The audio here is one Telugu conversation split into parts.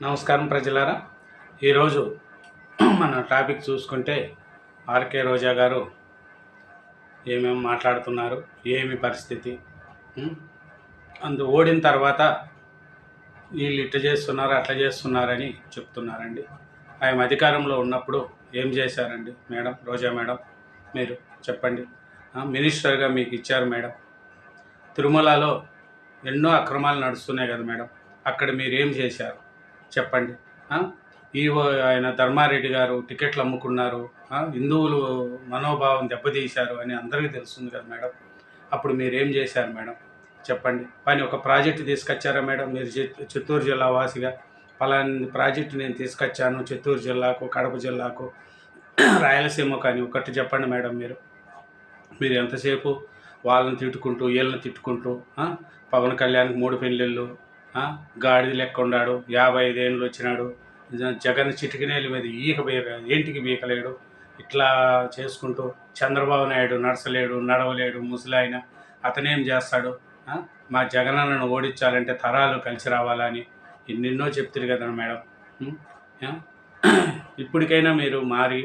నమస్కారం ప్రజలారా. ఈరోజు మన టాపిక్ చూసుకుంటే ఆర్కే రోజా గారు ఏమేమి మాట్లాడుతున్నారు ఏమి పరిస్థితి అందు ఓడిన తర్వాత వీళ్ళు ఇట్లా చేస్తున్నారు అట్లా చేస్తున్నారని చెప్తున్నారండి. ఆయన అధికారంలో ఉన్నప్పుడు ఏం చేశారండి మేడం రోజా మేడం? మీరు చెప్పండి. మినిస్టర్గా మీకు ఇచ్చారు మేడం. తిరుమలలో ఎన్నో అక్రమాలు నడుస్తున్నాయి కదా మేడం. అక్కడ మీరు ఏం చేశారు? చెప్పండి. ఈ ఆయన ధర్మారెడ్డి గారు టికెట్లు అమ్ముకున్నారు. హిందువులు మనోభావం దెబ్బతీశారు అని అందరికీ తెలుస్తుంది కదా మేడం. అప్పుడు మీరేం చేశారు మేడం? చెప్పండి. పని ఒక ప్రాజెక్టు తీసుకొచ్చారా మేడం? మీరు చిత్తూరు జిల్లా వాసిగా. పలాని ప్రాజెక్టు నేను తీసుకొచ్చాను చిత్తూరు జిల్లాకు కడప జిల్లాకు. రాయలసీమ కానీ ఒకటి చెప్పండి మేడం మీరు. మీరు ఎంతసేపు వాళ్ళని తిట్టుకుంటూ వీళ్ళని తిట్టుకుంటూ పవన్ కళ్యాణ్కి మూడు పెళ్ళిళ్ళు గాడిద లెక్క ఉన్నాడు యాభై ఐదేళ్ళు వచ్చినాడు జగన్ చిటికినేల మీద ఈక బీక ఏంటికి బీకలేడు. ఇట్లా చేసుకుంటూ చంద్రబాబు నాయుడు నడసలేడు నడవలేడు ముసలాయన. అతనేం చేస్తాడు? మా జగనన్నను ఓడించాలంటే తరాలు కలిసి రావాలని ఎన్నెన్నో చెప్తారు కదా మేడం. ఇప్పటికైనా మీరు మారి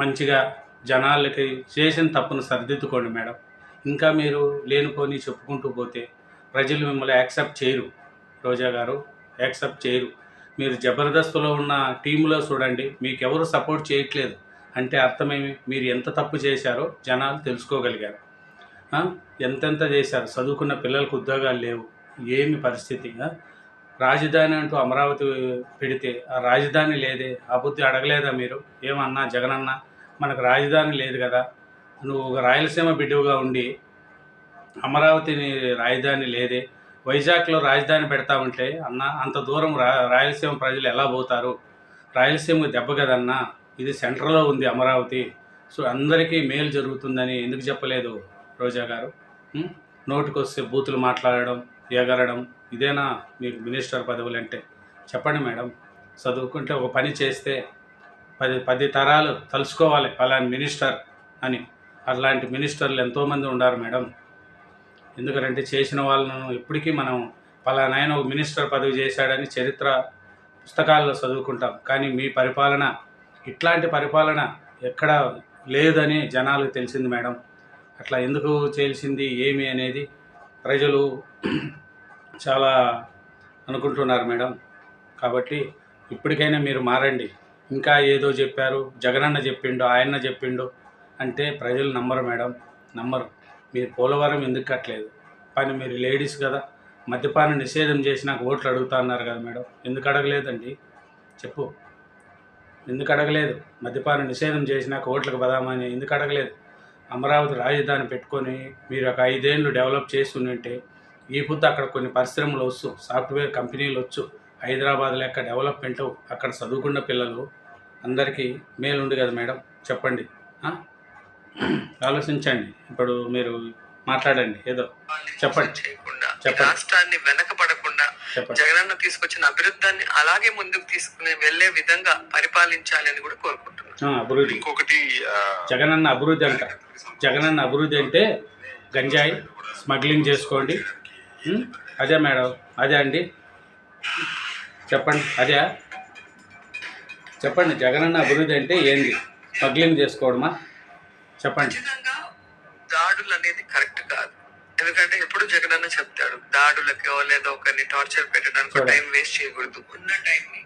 మంచిగా జనాలకి చేసిన తప్పును సరిదిద్దుకోండి మేడం. ఇంకా మీరు లేనిపోని చెప్పుకుంటూ పోతే ప్రజలు మిమ్మల్ని యాక్సెప్ట్ చేయరు. రోజా గారు యాక్సెప్ట్ చేయరు. మీరు జబర్దస్త్లో ఉన్న టీంలో చూడండి మీకు ఎవరు సపోర్ట్ చేయట్లేదు. అంటే అర్థమేమి? మీరు ఎంత తప్పు చేశారో జనాలు తెలుసుకోగలిగారు. ఎంతెంత చేశారు? చదువుకున్న పిల్లలకు ఉద్యోగాలు లేవు. ఏమి పరిస్థితి? రాజధాని అంటూ అమరావతి పెడితే ఆ రాజధాని లేదే? ఆ బుద్ధి అడగలేదా మీరు? ఏమన్నా జగనన్న మనకు రాజధాని లేదు కదా. నువ్వు ఒక రాయలసీమ బిడ్డవుగా ఉండి అమరావతిని రాజధాని లేదే వైజాగ్లో రాజధాని పెడతా ఉంటే అన్న అంత దూరం రా రాయలసీమ ప్రజలు ఎలా పోతారు? రాయలసీమకు దెబ్బ కదన్నా ఇది సెంటర్లో ఉంది అమరావతి. సో అందరికీ మేలు జరుగుతుందని ఎందుకు చెప్పలేదు రోజా గారు? నోటికొస్తే బూతులు మాట్లాడడం ఎగరడం ఇదేనా మీకు మినిస్టర్ పదవులు అంటే చెప్పండి మేడం. చదువుకుంటే ఒక పని చేస్తే పది పది తరాలు తలుచుకోవాలి పలాని మినిస్టర్ అని. అలాంటి మినిస్టర్లు ఎంతోమంది ఉన్నారు మేడం. ఎందుకంటే చేసిన వాళ్ళను ఇప్పటికీ మనం పలానా ఆయన ఒక మినిస్టర్ పదవి చేశాడని చరిత్ర పుస్తకాల్లో చదువుకుంటాం. కానీ మీ పరిపాలన ఇట్లాంటి పరిపాలన ఎక్కడ లేదని జనాలకు తెలిసింది మేడం. అట్లా ఎందుకు చేయాల్సింది ఏమి అనేది ప్రజలు చాలా అనుకుంటున్నారు మేడం. కాబట్టి ఇప్పటికైనా మీరు మారండి. ఇంకా ఏదో చెప్పారు జగనన్న చెప్పిండు ఆయన్న చెప్పిండు అంటే ప్రజలు నమ్మరు మేడం. నమ్మరు. మీరు పోలవరం ఎందుకు కట్టలేదు? కానీ మీరు లేడీస్ కదా మద్యపాన నిషేధం చేసి నాకు ఓట్లు అడుగుతా అన్నారు కదా మేడం. ఎందుకు అడగలేదండి? చెప్పు. ఎందుకు అడగలేదు? మద్యపాన నిషేధం చేసినాక ఓట్లకు పదామని ఎందుకు అడగలేదు? అమరావతి రాజధాని పెట్టుకొని మీరు ఒక ఐదేళ్ళు డెవలప్ చేసి ఉంటే ఈ పొద్దు అక్కడ కొన్ని పరిశ్రమలు వచ్చు సాఫ్ట్వేర్ కంపెనీలు వచ్చు హైదరాబాద్ లెక్క డెవలప్మెంట్ అక్కడ చదువుకున్న పిల్లలు అందరికీ మేలుండు కదా మేడం. చెప్పండి. ఆలోచించండి. ఇప్పుడు మీరు మాట్లాడండి. ఏదో చెప్పండి. చెప్పండి. రాష్ట్రాన్ని వెనకబడకుండా జగనన్న తీసుకొచ్చిన అభివృద్ధాన్ని అలాగే ముందుకు తీసుకుని వెళ్ళే విధంగా పరిపాలించాలి అని కూడా కోరుకుంటున్నాను. ఆ, అభివృద్ధి. ఇంకొకటి జగనన్న అభివృద్ధి అంట. జగనన్న అభివృద్ధి అంటే గంజాయి స్మగ్లింగ్ చేసుకోండి? అదే మేడం. అదే అండి. చెప్పండి. అదే. చెప్పండి. జగనన్న అభివృద్ధి అంటే ఏంది? స్మగ్లింగ్ చేసుకోవడమా? చెప్పండి. దాడులు అనేది కరెక్ట్ కాదు. ఎందుకంటే ఎప్పుడు జగనన్న చెప్తాడు దాడులకో లేదా ఒకరిని టార్చర్ పెట్టడానికి. టైం వేస్ట్ చేయకూడదు. ఉన్న టైం ని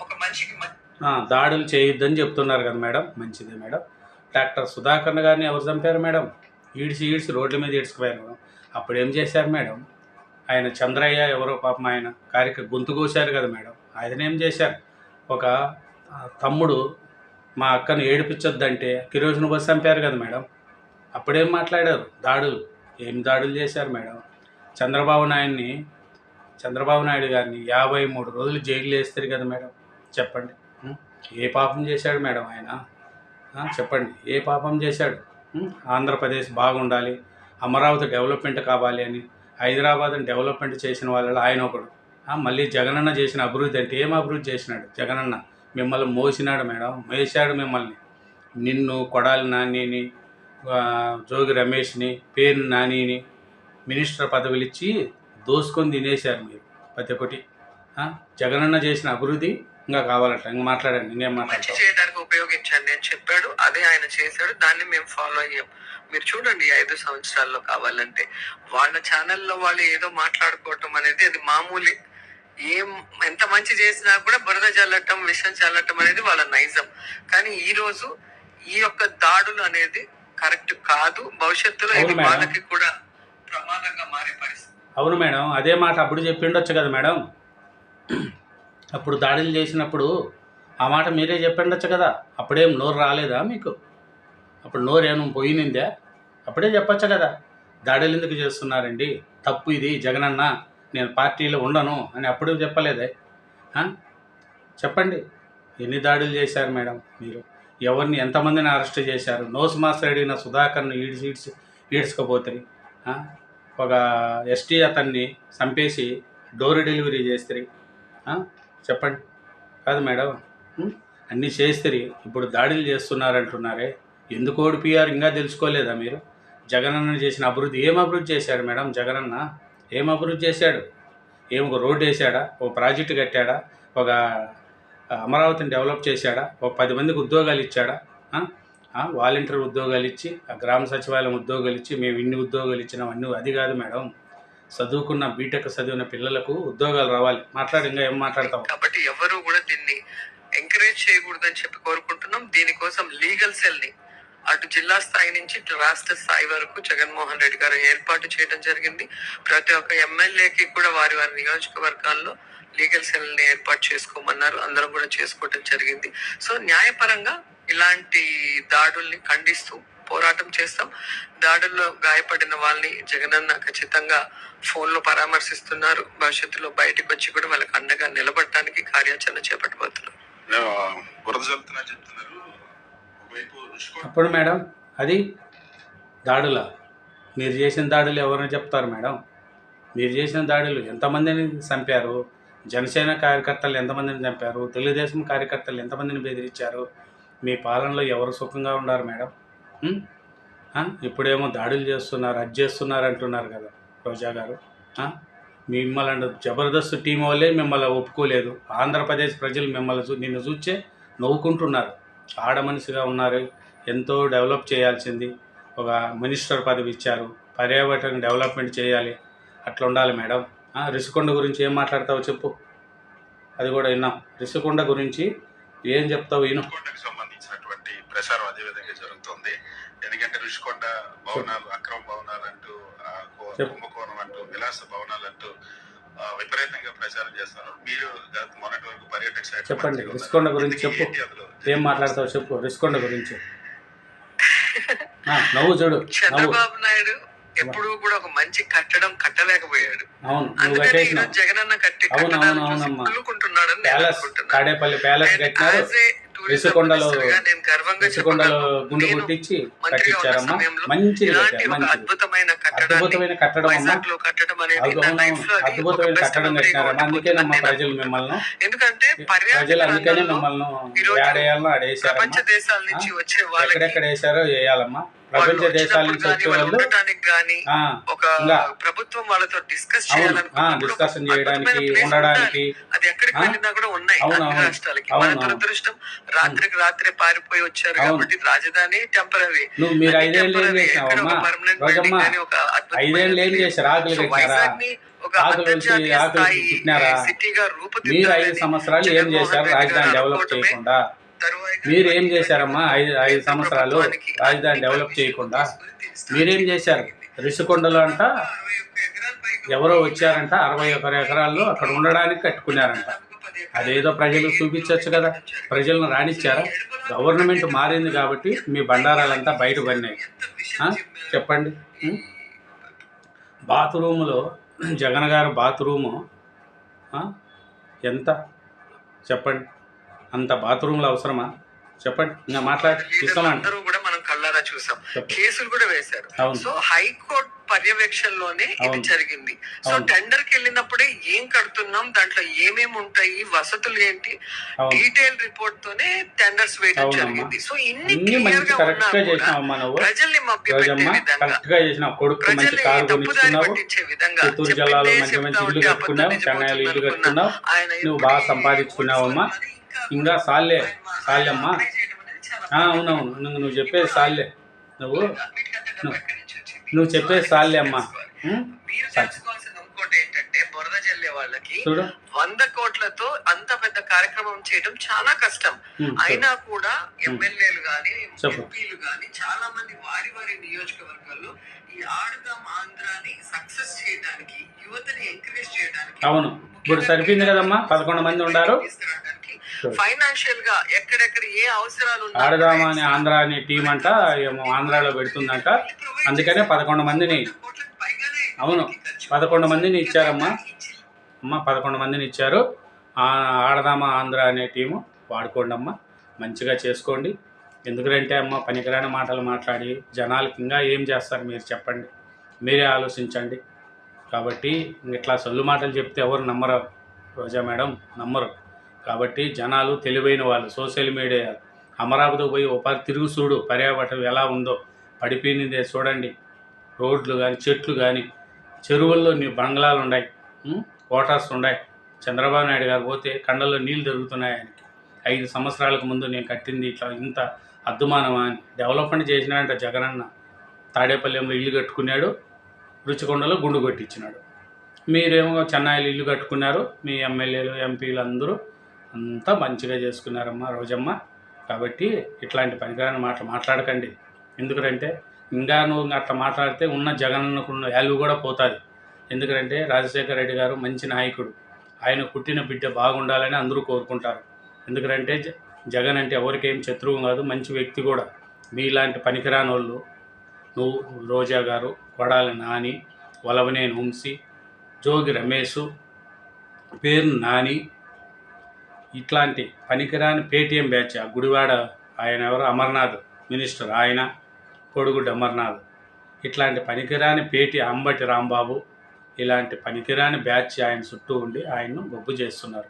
ఒక మనిషికి దాడులు చేయొద్దని చెప్తున్నారు కదా మేడం. మంచిదే మేడం. డాక్టర్ సుధాకర్ గారిని ఎవరు చంపారు మేడం? ఈడ్చి ఈడ్చి రోడ్ల మీద ఈడ్చుకుపోయారు అప్పుడు ఏం చేశారు మేడం? ఆయన చంద్రయ్య ఎవరో పాపం ఆయన కార్యక్ర గొంతు కోశారు కదా మేడం. ఆయన ఏం చేశారు? ఒక తమ్ముడు మా అక్కను ఏడిపించొద్దంటే కిరోజును బస్సు చంపారు కదా మేడం. అప్పుడేం మాట్లాడారు? దాడులు. ఏం దాడులు చేశారు మేడం? చంద్రబాబు నాయుడిని చంద్రబాబు నాయుడు గారిని యాభై మూడు రోజులు జైలు వేస్తారు కదా మేడం. చెప్పండి. ఏ పాపం చేశాడు మేడం ఆయన? చెప్పండి. ఏ పాపం చేశాడు? ఆంధ్రప్రదేశ్ బాగుండాలి అమరావతి డెవలప్మెంట్ కావాలి అని హైదరాబాద్ని డెవలప్మెంట్ చేసిన వాళ్ళలో ఆయన ఒకడు. మళ్ళీ జగనన్న చేసిన అభివృద్ధి అంటే ఏం అభివృద్ధి చేసినాడు జగనన్న? మిమ్మల్ని మోసినాడు మేడం. మోసాడు మిమ్మల్ని. నిన్ను కొడాలి నానిని జోగి రమేష్ని పేరు నానిని మినిస్టర్ పదవులు ఇచ్చి దోసుకొని తినేశారు మీరు ప్రతి ఒక్కటి? జగనన్న చేసిన అభివృద్ధి ఇంకా కావాలంట. ఇంకా మాట్లాడండి ఇంకేం మంచి మాట్లాడతావు? చేయడానికి ఉపయోగించండి అని చెప్పాడు. అదే ఆయన చేశాడు. దాన్ని మేము ఫాలో అయ్యాం. మీరు చూడండి ఐదు సంవత్సరాల్లో కావాలంటే. వాళ్ళ ఛానల్లో వాళ్ళు ఏదో మాట్లాడుకోవటం అనేది అది మామూలే. ఏం ఎంత మంచి చేసినా కూడా బురద చల్లటం విషం చల్లటం అనేది వాళ్ళ నైజం. కానీ ఈ రోజు ఈ యొక్క దాడులు అనేది కరెక్ట్ కాదు. భవిష్యత్తులో ఇది. వాళ్ళకి కూడా ప్రమాదంగా మారే పరిస్థితి. అవును మేడం. అదే మాట అప్పుడు చెప్పిండొచ్చు కదా మేడం. అప్పుడు దాడులు చేసినప్పుడు ఆ మాట మీరే చెప్పిండొచ్చు కదా. అప్పుడేం నోరు రాలేదా మీకు? అప్పుడు నోరు ఏమైనా పోయినిందా? అప్పుడే చెప్పొచ్చు కదా. దాడులు ఎందుకు చేస్తున్నారండి? తప్పు ఇది జగనన్న. నేను పార్టీలో ఉండను అని అప్పుడు చెప్పలేదే. చెప్పండి. ఎన్ని దాడులు చేశారు మేడం మీరు? ఎవరిని ఎంతమందిని అరెస్ట్ చేశారు? నోస్ మాస్టర్ అడిగిన సుధాకర్ను ఈడ్చి ఈడ్చి ఈడ్చుకపోతుంది ఒక ఎస్టీ అతన్ని చంపేసి డోర్ డెలివరీ చేస్తారు చెప్పండి. కాదు మేడం. అన్నీ చేస్తారు ఇప్పుడు దాడులు చేస్తున్నారంటున్నారే. ఎందుకు ఓడిపోయారు ఇంకా తెలుసుకోలేదా మీరు? జగనన్న చేసిన అభివృద్ధి ఏం అభివృద్ధి చేశారు మేడం జగనన్న? ఏం అభివృద్ధి చేశాడు? ఏం ఒక రోడ్డు వేసాడా ఒక ప్రాజెక్టు కట్టాడా? ఒక అమరావతిని డెవలప్ చేశాడా? ఒక పది మందికి ఉద్యోగాలు ఇచ్చాడా? వాలంటీర్ ఉద్యోగాలు ఇచ్చి ఆ గ్రామ సచివాలయం ఉద్యోగాలు ఇచ్చి మేము ఇన్ని ఉద్యోగాలు ఇచ్చినాం అన్ని అది కాదు మేడం. చదువుకున్న బీటెక్ చదివిన పిల్లలకు ఉద్యోగాలు రావాలి. మాట్లాడి ఇంకా ఏం మాట్లాడతాం కాబట్టి ఎవరు కూడా దీన్ని ఎంకరేజ్ చేయకూడదని చెప్పి కోరుకుంటున్నాం. దీనికోసం లీగల్ సెల్ని అటు జిల్లా స్థాయి నుంచి రాష్ట్ర స్థాయి వరకు జగన్మోహన్ రెడ్డి గారు ఏర్పాటు చేయడం జరిగింది. ప్రతి ఒక్క ఎమ్మెల్యేకి కూడా వారి వారి నియోజకవర్గాల్లో లీగల్ సెల్ని ఏర్పాటు చేసుకోమన్నారు. అందరం కూడా చేసుకోవటం జరిగింది. సో న్యాయపరంగా ఇలాంటి దాడుల్ని ఖండిస్తూ పోరాటం చేస్తాం. దాడుల్లో గాయపడిన వాళ్ళని జగనన్న ఖచ్చితంగా ఫోన్లో పరామర్శిస్తున్నారు. భవిష్యత్తులో బయటకు వచ్చి కూడా వాళ్ళకి అండగా నిలబడటానికి కార్యాచరణ చేపట్టబోతున్నారు. బురద చెప్తున్నారు. ఒకవైపు అప్పుడు మేడం అది దాడుల. మీరు చేసిన దాడులు ఎవరైనా చెప్తారు మేడం? మీరు చేసిన దాడులు ఎంతమందిని చంపారు? జనసేన కార్యకర్తలు ఎంతమందిని చంపారు? తెలుగుదేశం కార్యకర్తలు ఎంతమందిని బెదిరించారు? మీ పాలనలో ఎవరు సుఖంగా ఉన్నారు మేడం? ఇప్పుడేమో దాడులు చేస్తున్నారు అది చేస్తున్నారు అంటున్నారు కదా రోజా గారు. మిమ్మల్ని జబర్దస్త్ టీం వాళ్ళే మిమ్మల్ని ఒప్పుకోలేదు. ఆంధ్రప్రదేశ్ ప్రజలు మిమ్మల్ని చూ నిన్ను చూచే నవ్వుకుంటున్నారు. ఆడ మనిషిగా ఉన్నారు. ఎంతో డెవలప్ చేయాల్సింది. ఒక మినిస్టర్ పదవి ఇచ్చారు. పర్యావరణ డెవలప్మెంట్ చేయాలి. అట్లా ఉండాలి మేడం రిషికొండ గురించి ఏం మాట్లాడతావో చెప్పు. అది కూడా విన్నాం. రిషికొండ గురించి ఏం చెప్తావు విను. సంబంధించినటువంటి ప్రచారం అదే విధంగా జరుగుతుంది. ఎందుకంటే రుషికొండ భవనాలు అక్రమ భవనాలు అంటూ. కుంభకోణం అంటూ విలాస భవనాలు ఆ, విపరీతంగా ప్రచారం చేస్తున్నారు. మీరు గత మొన్నటి వరకు పర్యాటక శాఖ చెప్పండి. రుషికొండ గురించి చెప్పు. ఏం మాట్లాడతావు చెప్పు రిషికొండ గురించి. ఆ, నవ్వు చూడు చంద్రబాబు నాయుడు ఎప్పుడూ కూడా ఒక మంచి కట్టడం కట్టలేకపోయాడు. అందుకని జగనన్న కట్టి అవును, కట్టడాన్ని అవును, చూసి ప్యాలెస్ అనుకుంటున్నాను. తాడేపల్లి ప్యాలెస్ And రిషికొండలో రిషికొండలో. గుండు కొట్టించి కట్టించారమ్మా. అద్భుతమైన కట్టడం కట్టడం అద్భుతమైన కట్టినారమ్మా. అందుకేనమ్మా ప్రజలు మిమ్మల్ని. ఎందుకంటే ప్రజలు అందుకనే మిమ్మల్ని ఆడేసారమ్మా. ఎక్కడెక్కడ వేసారో వేయాలమ్మా. ప్రపంచ దేశాల నుంచి వచ్చే వాళ్ళు ఒక. ప్రభుత్వం వాళ్ళతో డిస్కస్ డిస్కషన్ చేయడానికి ఉండడానికి. అది ఎక్కడికి? వెళ్ళినా కూడా ఉన్నాయి అన్ని. రాష్ట్రాలకి మన. దురదృష్టం రాత్రికి రాత్రే పారిపోయి వచ్చారు. కాబట్టి రాజధాని టెంపరీ నువ్వు మీరు ఐదేళ్ళు ఏం చేసినావమ్మా రోజమ్మా ఐదేళ్ళు ఏం చేశారు ఆకులు? సిటీగా మీరు ఐదు సంవత్సరాలు ఏం చేశారు రాజధాని డెవలప్ చేయకుండా మీరు ఏం చేశారమ్మా? ఐదు ఐదు సంవత్సరాలు రాజధాని డెవలప్ చేయకుండా మీరేం చేశారు? రిషికొండలో అంట ఎవరో వచ్చారంట అరవై ఒక ఎకరాల్లో అక్కడ ఉండడానికి కట్టుకున్నారంట. అదేదో ప్రజలకు చూపించవచ్చు కదా. ప్రజలను రానిచ్చారా? గవర్నమెంట్ మారింది కాబట్టి మీ బండారాలంతా బయట పడినాయి? చెప్పండి? బాత్రూములో జగన్ గారు బాత్రూము? ఎంత? చెప్పండి. అంత బాత్రూమ్లో అవసరమా? చెప్పండి. మాట్లాడి కూడా మనం కళ్ళారా చూసాం. కేసులు కూడా వేశారు. సో హైకోర్టు పర్యవేక్షణలోనే ఇది. జరిగింది. సో. టెండర్కి వెళ్ళినప్పుడే ఏం కడుతున్నాం? దాంట్లో ఏమేమి ఉంటాయి? వసతులు ఏంటి? డీటెయిల్ రిపోర్ట్ తోనే టెండర్స్ వేయడం. జరిగింది. సో ఇన్ని క్లియర్గా ఉన్నా ప్రజల్ని మభ్య రోజమ్మ విధంగా ప్రజల్ని తప్పుదారి పట్టించే విధంగా చెప్పిందే చెప్తా ఉంటే అబద్ధం. ఆయన బాగా సంపాదించుకున్నావమ్మా. ఇంకా సాల్లే సాల్లెమ్మా? అవునవును. నువ్వు నువ్వు చెప్పేది సాల్లే. నువ్వు నువ్వు- చెప్పేది సాల్లే అమ్మా. చూడు. వంద కోట్లతో అంత పెద్ద కార్యక్రమం చేయడం చాలా కష్టం. అయినా కూడా ఎమ్మెల్యేలు గాని. ఎంపీలు గాని చాలా మంది వారి వారి నియోజకవర్గాల్లో ఈ ఆడుదాం ఆంధ్రాని సక్సెస్ చేయడానికి యువతని ఎంకరేజ్ చేయడానికి అవును. ఇప్పుడు సరిపోయింది కదమ్మా? పదకొండు మంది ఉండారు. ఫైనాన్షియల్గా ఎక్కడెక్కడ ఏ అవసరాలు ఆడదామా అని ఆంధ్ర అనే టీం అంట ఏమో ఆంధ్రాలో పెడుతుందంట. అందుకనే పదకొండు మందిని అవును పదకొండు మందిని ఇచ్చారమ్మా. అమ్మ పదకొండు మందిని ఇచ్చారు. ఆడదామా ఆంధ్ర అనే టీము వాడుకోండి అమ్మ మంచిగా చేసుకోండి. ఎందుకంటే అమ్మ పనికిరాని మాటలు మాట్లాడి జనాలకి ఇంకా ఏం చేస్తారు మీరు చెప్పండి. మీరే ఆలోచించండి. కాబట్టి ఇట్లా సొల్లు మాటలు చెప్తే ఎవరు నమ్మరు? రోజా మేడం నమ్మరు. కాబట్టి జనాలు తెలివైన వాళ్ళు. సోషల్ మీడియా అమరావతికి పోయి ఒకసారి తిరుగు చూడు పర్యావరణం ఎలా ఉందో. పడిపోయిందే చూడండి. రోడ్లు కానీ చెట్లు కానీ చెరువుల్లో నీ బంగ్లాలు ఉన్నాయి వాటర్స్ ఉన్నాయి చంద్రబాబు నాయుడు గారు పోతే కండల్లో నీళ్ళు దొరుకుతున్నాయి ఆయనకి. ఐదు సంవత్సరాలకు ముందు నేను కట్టింది ఇట్లా ఇంత అద్దుమానమా అని. డెవలప్మెంట్ చేసినాడంట జగనన్న. తాడేపల్లెంలో ఇల్లు కట్టుకున్నాడు. రుచికొండలో గుండు కొట్టించినాడు. మీరేమో చెన్నైలో ఇల్లు కట్టుకున్నారు. మీ ఎమ్మెల్యేలు ఎంపీలు అందరూ అంతా మంచిగా చేసుకున్నారమ్మా రోజమ్మ. కాబట్టి ఇట్లాంటి పనికిరాని మాటలు మాట్లాడకండి. ఎందుకంటే ఇంకా నువ్వు అట్లా మాట్లాడితే ఉన్న జగన్కున్న వాల్యూ కూడా పోతుంది. ఎందుకంటే రాజశేఖర రెడ్డి గారు మంచి నాయకుడు. ఆయన పుట్టిన బిడ్డ బాగుండాలని అందరూ కోరుకుంటారు. ఎందుకంటే జ- జగన్ అంటే ఎవరికేం శత్రువు కాదు మంచి వ్యక్తి కూడా. మీలాంటి పనికిరాని వాళ్ళు నువ్వు రోజా గారు కొడాలి నాని వలవనేని వంశీ జోగి రమేష్ పేరు నాని ఇట్లాంటి పనికిరాని పేటీఎం బ్యాచ్ ఆ గుడివాడ ఆయన ఎవరు? అమర్నాథ్. మినిస్టర్. ఆయన కొడుగుడ్డు అమర్నాథ్. ఇట్లాంటి పనికిరాని పేటి అంబటి రాంబాబు ఇలాంటి పనికిరాని బ్యాచ్ ఆయన చుట్టూ ఉండి ఆయన్ను గొప్పు చేస్తున్నారు.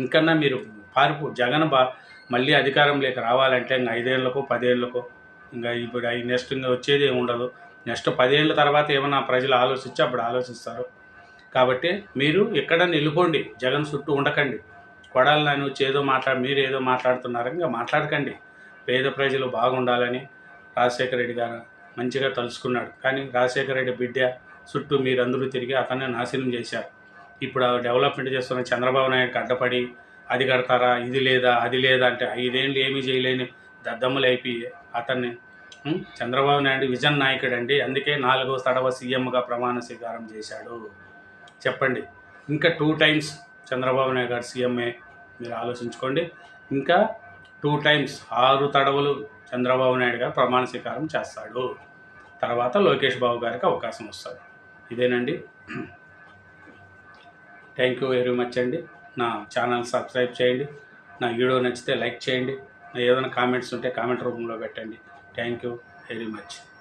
ఇంకన్నా మీరు పారిపో జగన్ బా మళ్ళీ అధికారంలోకి రావాలంటే ఇంకా ఐదేళ్ళకో పదేళ్ళకో ఇంకా ఇప్పుడు ఈ నెక్స్ట్ ఇంకా వచ్చేది ఏమి ఉండదు. నెక్స్ట్ పదేళ్ళ తర్వాత ఏమైనా ప్రజలు ఆలోచించి అప్పుడు ఆలోచిస్తారు. కాబట్టి మీరు ఎక్కడ నిలుపోండి జగన్ చుట్టూ ఉండకండి. కొడాలి నాని వచ్చి ఏదో మాట్లాడు మీరు ఏదో మాట్లాడుతున్నారు ఇంకా మాట్లాడకండి. పేద ప్రజలు బాగుండాలని రాజశేఖర రెడ్డి గారు మంచిగా తలుచుకున్నాడు. కానీ రాజశేఖర రెడ్డి బిడ్డ చుట్టూ మీరందరూ తిరిగి అతన్ని నాశనం చేశారు. ఇప్పుడు డెవలప్మెంట్ చేస్తున్న చంద్రబాబు నాయుడుకి అడ్డపడి అది కడతారా ఇది లేదా అది లేదా అంటే ఐదేళ్ళు ఏమీ చేయలేని దద్దమ్మలు అయిపోయి అతన్ని చంద్రబాబు నాయుడు విజన్ నాయకుడు అండి. అందుకే నాలుగో తడవ సీఎంగా ప్రమాణ స్వీకారం చేశాడు. చెప్పండి. ఇంకా టూ టైమ్స్ చంద్రబాబు నాయుడు గారు సీఎంఏ మీరు ఆలోచించుకోండి. ఇంకా టూ టైమ్స్ ఆరు తడవలు చంద్రబాబు నాయుడు గారు ప్రమాణ స్వీకారం చేస్తాడు. తర్వాత లోకేష్ బాబు గారికి అవకాశం వస్తుంది. ఇదేనండి. థ్యాంక్ యూ వెరీ మచ్ అండి. నా ఛానల్ సబ్స్క్రైబ్ చేయండి. నా వీడియో నచ్చితే లైక్ చేయండి. నా ఏదైనా కామెంట్స్ ఉంటే కామెంట్ రూపంలో పెట్టండి. Thank you very much.